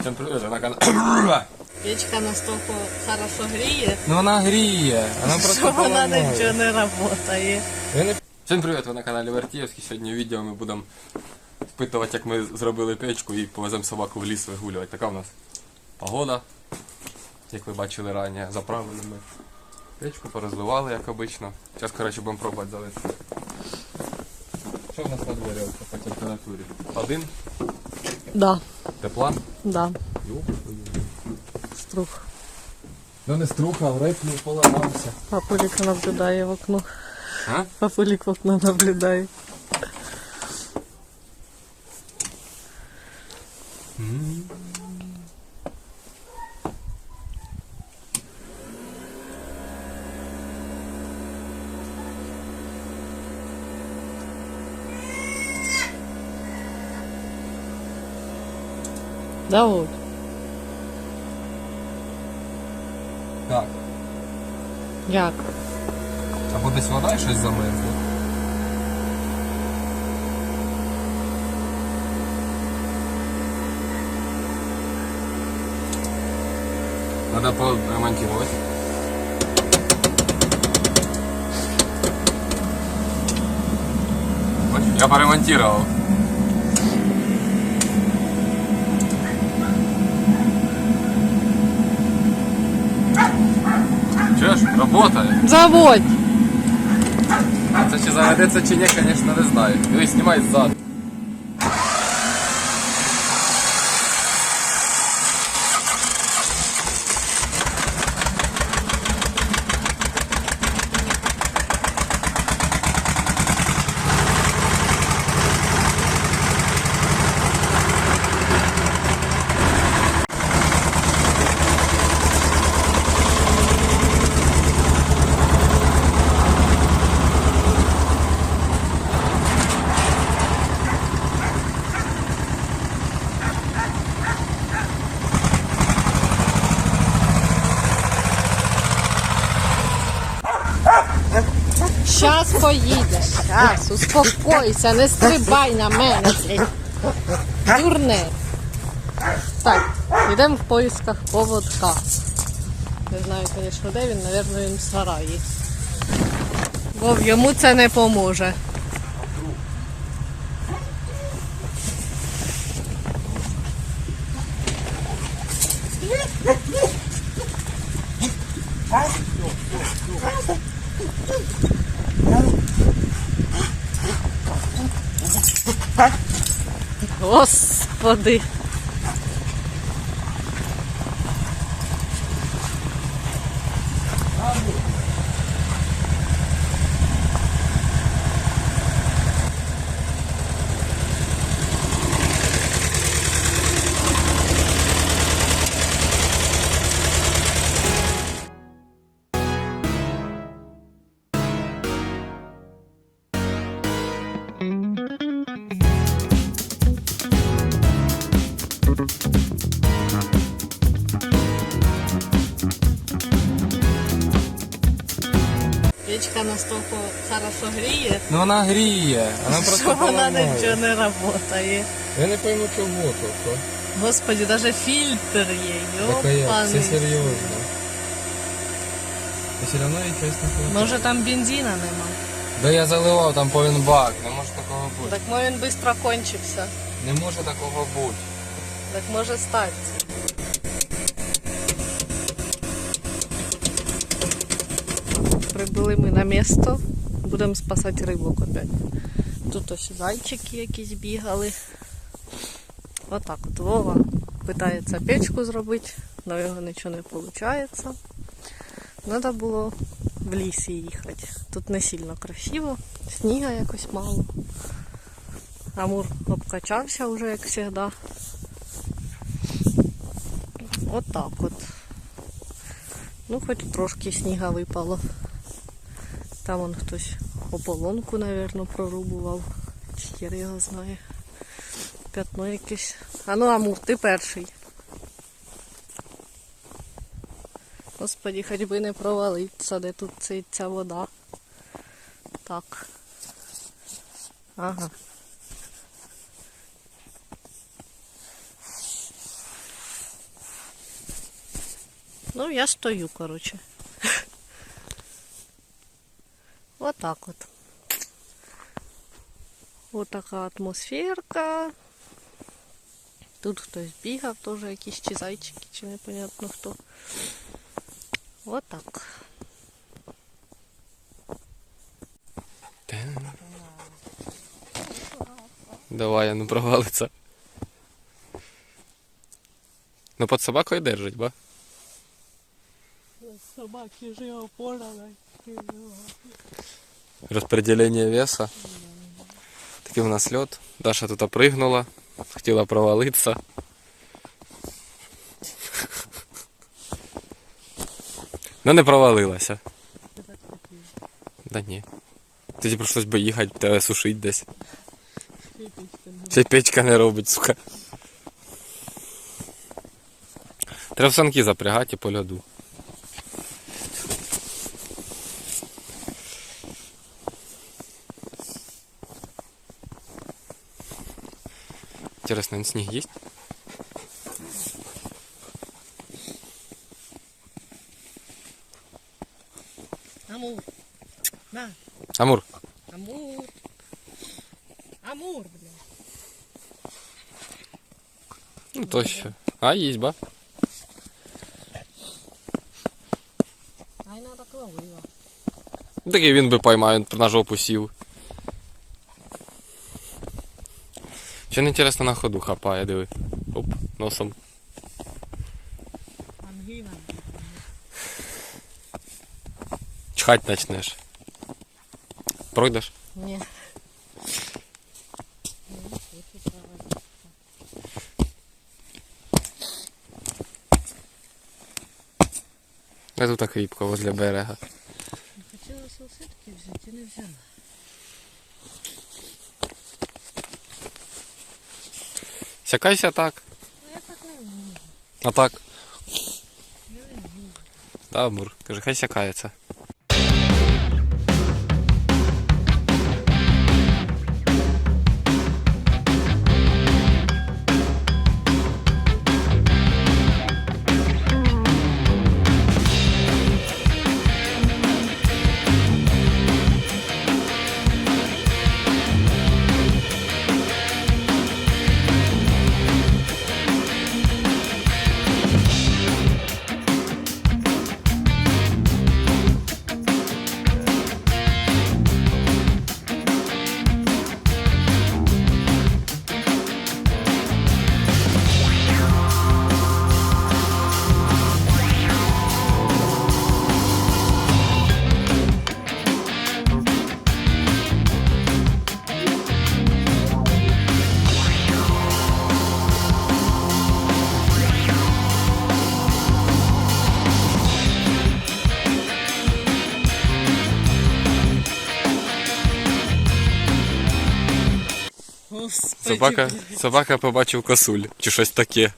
Всем на каналі. Печка настільки хорошо гріє, Ну вона гріє, вона просто що вона нічого не працює. Не- Всім привіт, ви на каналі Вертіївський. Сьогодні в відео ми будемо спитувати, як ми зробили печку і повеземо собаку в ліс вигулювати. Така в нас погода. Як ви бачили раніше, заправили ми печку, порозливали, як обично. Зараз, коротше, будемо пробувати залити. Що в нас на дворі по температурі? Один, Да, тепла. да, струх. Ну не струха, а реп не поламався. Папулік наблюдає в окно. А? Папулік в окно наблюдає. Да от. Так. Як? Або десь вода і щось замерзло. Надо поремонтировать. Я поремонтировал. Чуєш, работает. Заводь! Це чи заведеться чи ні, звісно, не знаю. Ви знімай ззаду. Поїдеш, щас, успокойся, не стрибай на мене. Дурне. Так, йдемо в поисках поводка. Не знаю, звісно, де він, мабуть, він в сараї. Бо йому це не поможе. Господи. Печка настільки хорошо гріє, Ну вона гріє, вона просто що вона поламає. нічого не працює. Я не пойму чого тут. Господи, навіть фільтр є, Таке є, все йопаний. серйозно. І все одно я щось не. Може там бензина нема. Да я заливав там повен бак, не може такого бути. Так може він швидко кончився. Не може такого бути. Так може стати. Прибули ми на місто. Будемо спасати рибок опять. Тут ось зайчики якісь бігали. Отак от Вова питається печку зробити, але його нічого не виходить. Треба було в лісі їхати. Тут не сильно красиво, сніга якось мало. Амур обкачався вже, як завжди. От от. Ну, хоч трошки сніга випало. Там он хтось ополонку, напевно, прорубував. Хер його знає. П'ятно якесь. А ну, Амур, ти перший. Господі, хоч би не провалиться, де тут цей- ця вода. Так. Ага. Ну, я стою, короче. Так вот. Вот така атмосферка. Тут хтось бігав, теж якісь чи зайчики, чи непонятно хто. Вот так. Давай, ну провалиться. Ну під собакою держить, ба? Собаки же опорали. Розподілення веса. Такий у нас льот. Даша тут опригнула, хотіла провалитися. Ну не провалилася. Да ні. Тоді прийшлось би їхати, тебе сушить десь. Ще печка не робить, сука. Треба санки запрягати по льоду. Интересно, он снег есть? Амур. На, Амур, Амур. Амур, блин. ну то що. А, есть, ба? Ай, надо ловила. Такий він би поймав, він на жопу сів. Ще не інтересно на ходу хапає, диви. Оп, носом. Ангина. Чхать почнеш. Пройдеш? Не. Я тут так рібка возле берега. Хотела салфетки взять и не взяла. Сякайся так. А так. Не. Да, Амур. кажи, хай сякається. Собака, собака побачив косуль чи щось таке.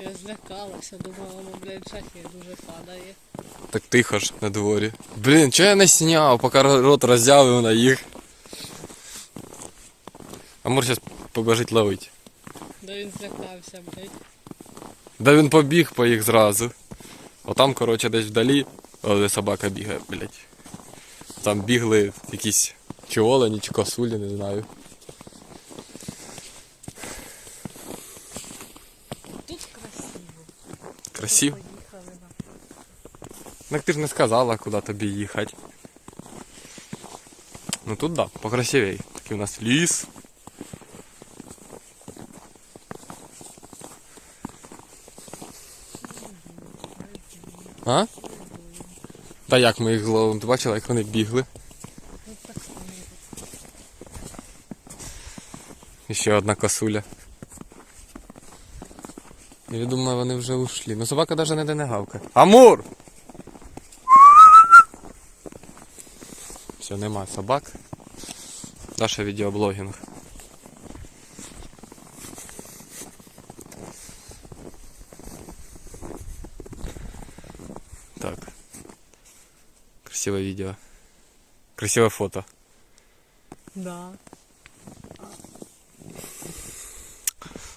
Я злякалася, думала, ну, блядь, шахи дуже падає. Так тихо ж на дворі. Блін, чого я не сняв, поки рот роззявив на їх. Амур зараз побежить ловить. Да він злякався, блядь. Да він побіг по їх зразу. Отам, коротше, десь вдалі, але собака бігає, блядь. Там бігли якісь чи олені, чи косулі, не знаю. Тут красиво. Красиво. Так ти ж не сказала, куди тобі їхати. Ну тут да, покрасивей. Такий у нас ліс. А? Та як ми їх зловимо? Ти бачила, як вони бігли? І ще одна косуля. Я думаю, вони вже ушли. Ну собака навіть не не гавкає. Амур! Все, нема собак. Наша відеоблогінг. Так. Красивое видео. Красивое фото. Да.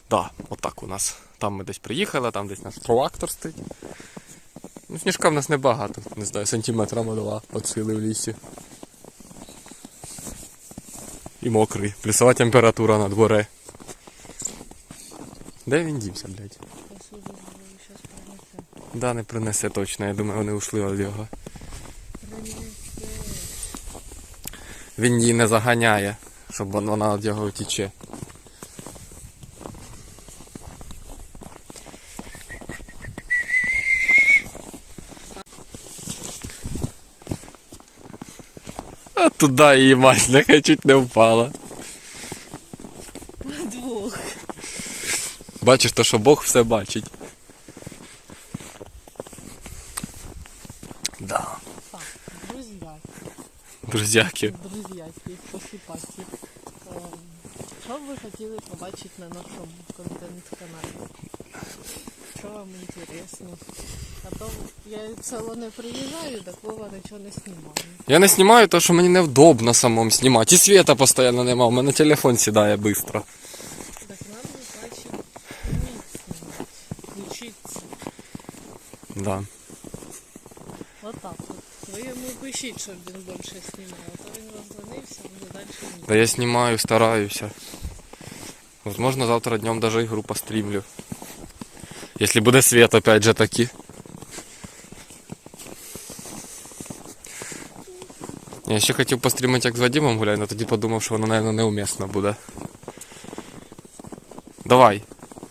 Да, отак у нас. Там ми десь приїхали, там десь наш трактор стоїть. Ну, сніжка в нас небагато, не знаю, сантиметрами два от в лісі. І мокрий. Плюсова температура на дворе. Де він дівся, блядь? Да, не принесе точно, я думаю, вони ушли від його. Він її не заганяє, щоб вона від його втіче. А туди її мать, нехай чуть не впала. Двох. Бачиш, то що Бог все бачить. Да. Так, друзі, Друзяки. друзяки, посіпаки. Ем, Що б ви хотіли побачити на нашому контент-каналі? Що вам інтересно? А то я в село не приїжджаю, так Вова нічого не знімає. Я не знімаю, тому що мені невдобно самому знімати. І світа постійно нема, у мене телефон сідає швидко. Так нам вміть знімати, вчитися. Да. Отак от. Ви йому пишіть, щоб він більше знімав, а то він роззвонився, вже далі ні. Да я знімаю, стараюся. Возможно, завтра днем даже игру постримлю. Если буде свет, опять же таки. Я ще хотів пострімити, як з Вадимом гуляю, але тоді подумав, що воно, мабуть, неумісно буде. Давай,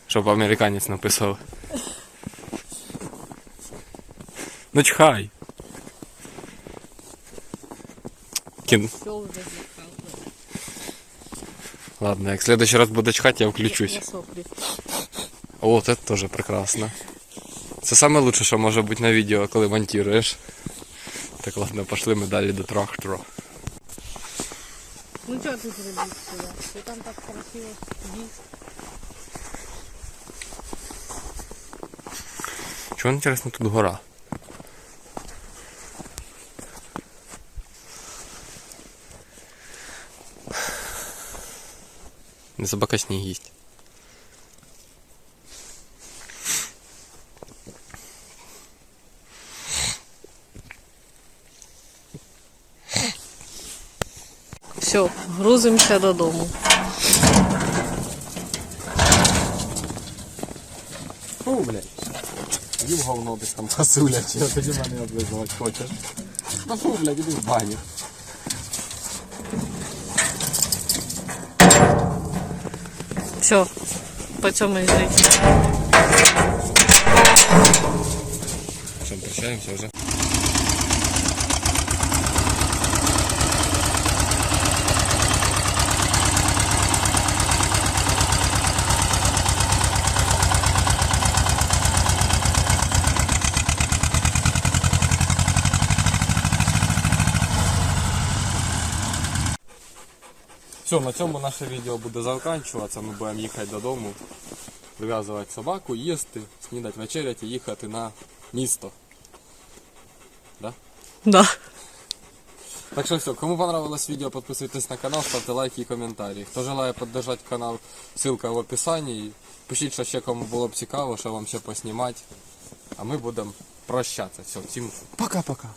щоб американець написав. Ну чхай. Кін... Ладно, як в следующий раз буде чхати, я включусь. О, це теж прекрасно. Це лучше, що може бути на відео, коли монтуєш. Так, ладно, пошли ми далі до трактора. Ну чого ти зробив сюди? Ти там так красиво їсть. Чого інтересно тут гора? Не собака сніг їсть. Все, грузимося додому. Фу, блядь. Їв говно десь там касуля, чи тоді мене облизувати хочеш. Ну фу, блядь, іди в баню. Все, по цьому жити. Що, прощаємося вже? Все, на цьому наше відео буде закінчуватися. Ми будемо їхати додому, прив'язувати собаку, їсти, снідати, вечеряти і їхати на місто. Да? Да. Так що все, кому понравилось видео, подписывайтесь на канал, ставте лайки и комментарии. Хто желає поддержать канал, ссылка в описании. Пишіть, що ще кому було б цікаво, що вам ще поснімати. А ми будемо прощатися. Все, всім пока-пока.